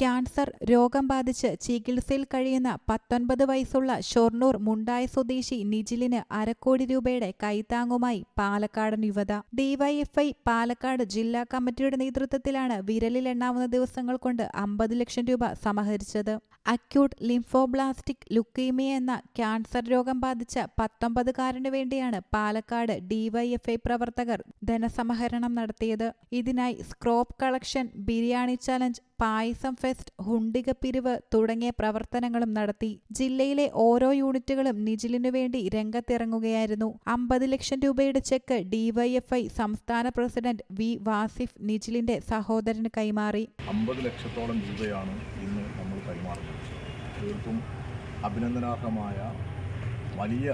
Cancer രോഗം ബാധിച്ച് ചികിത്സയിൽ കഴിയുന്ന പത്തൊൻപത് വയസ്സുള്ള ഷൊർണൂർ മുണ്ടായ സ്വദേശി നിജിലിന് അരക്കോടി രൂപയുടെ കൈത്താങ്ങുമായി പാലക്കാടൻ യുവത. ഡിവൈഎഫ്ഐ പാലക്കാട് ജില്ലാ കമ്മിറ്റിയുടെ നേതൃത്വത്തിലാണ് വിരലിൽ എണ്ണാവുന്ന ദിവസങ്ങൾ കൊണ്ട് അമ്പത് ലക്ഷം രൂപ സമാഹരിച്ചത്. അക്യൂട്ട് ലിംഫോബ്ലാസ്റ്റിക് ലുക്കീമിയ എന്ന ക്യാൻസർ രോഗം ബാധിച്ച പത്തൊമ്പതുകാരന് വേണ്ടിയാണ് പാലക്കാട് ഡിവൈഎഫ്ഐ പ്രവർത്തകർ ധനസമാഹരണം നടത്തിയത്. ഇതിനായി scrap collection biryani challenge payasam fest ഹുണ്ടിക പിരിവ് തുടങ്ങിയ പ്രവർത്തനങ്ങളും നടത്തി ജില്ലയിലെ ഓരോ യൂണിറ്റുകളും നിജിലിനു വേണ്ടി രംഗത്തിറങ്ങുകയായിരുന്നു. അമ്പത് ലക്ഷം രൂപയുടെ ചെക്ക് ഡിവൈഎഫ്ഐ സംസ്ഥാന പ്രസിഡന്റ് വി വാസിഫ് നിജിലിന്റെ സഹോദരന് കൈമാറി. അമ്പത് ലക്ഷത്തോളം രൂപയാണ് ഇന്ന് നമ്മൾ കൈമാറുന്നത്. തീർത്തും അഭിനന്ദനാർഹമായ വലിയ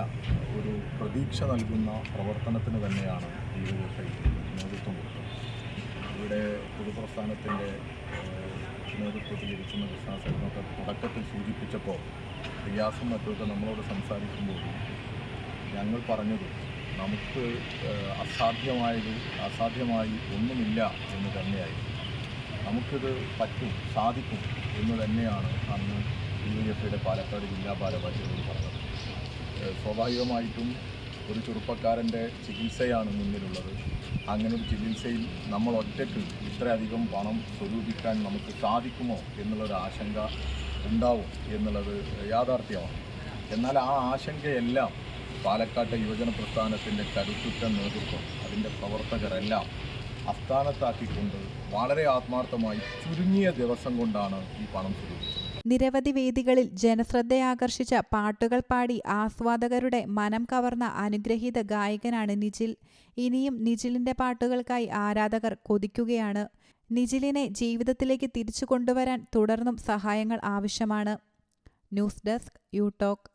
ഒരു പ്രതീക്ഷ നൽകുന്ന പ്രവർത്തനത്തിന് തന്നെയാണ് ഡിവൈഎഫ്ഐ നേതൃത്വം കൊടുത്തത്. ഇവിടെ പൊതുപ്രസ്ഥാനത്തിന്റെ നേതൃത്വത്തിൽ ഇരിക്കുന്ന വിശ്വാസങ്ങളൊക്കെ തുടക്കത്തിൽ സൂചിപ്പിച്ചപ്പോൾ റിയാസും മറ്റുമൊക്കെ നമ്മളോട് സംസാരിക്കുമ്പോൾ ഞങ്ങൾ പറഞ്ഞത് നമുക്ക് അസാധ്യമായത് അസാധ്യമായി ഒന്നുമില്ല എന്ന് തന്നെയായിരുന്നു. നമുക്കിത് പറ്റും സാധിക്കും എന്ന് തന്നെയാണ് അന്ന് യു എഫ് ഐയുടെ പാലക്കാട് ജില്ലാ ഭാരവാഹികളോട് പറഞ്ഞത്. സ്വാഭാവികമായിട്ടും ഒരു ചെറുപ്പക്കാരന്റെ ചികിത്സയാണ് മുന്നിലുള്ളത്. അങ്ങനെ ഒരു ചികിത്സയിൽ നമ്മൾ ഒറ്റയ്ക്ക് ഇത്രയധികം പണം സ്വരൂപിക്കാൻ നമുക്ക് സാധിക്കുമോ എന്നുള്ളൊരു ആശങ്ക ഉണ്ടാവും എന്നുള്ളത് യാഥാർത്ഥ്യമാണ്. എന്നാൽ ആ ആശങ്കയെല്ലാം പാലക്കാട്ടെ യുവജന പ്രസ്ഥാനത്തിന്റെ കരുത്തുറ്റ നേതൃത്വം അതിന്റെ പ്രവർത്തകരെല്ലാം അസ്ഥാനത്താക്കിക്കൊണ്ട് വളരെ ആത്മാർത്ഥമായി ചുരുങ്ങിയ ദിവസം കൊണ്ടാണ് ഈ പണം സ്വരൂപിച്ചത്. നിരവധി വേദികളിൽ ജനശ്രദ്ധയാകർഷിച്ച പാട്ടുകൾ പാടി ആസ്വാദകരുടെ മനം കവർന്ന അനുഗ്രഹീത ഗായകനാണ് നിജിൽ. ഇനിയും നിജിലിന്റെ പാട്ടുകൾക്കായി ആരാധകർ കൊതിക്കുകയാണ്. നിജിലിനെ ജീവിതത്തിലേക്ക് തിരിച്ചു കൊണ്ടുവരാൻ തുടർന്നും സഹായങ്ങൾ ആവശ്യമാണ്. News desk you talk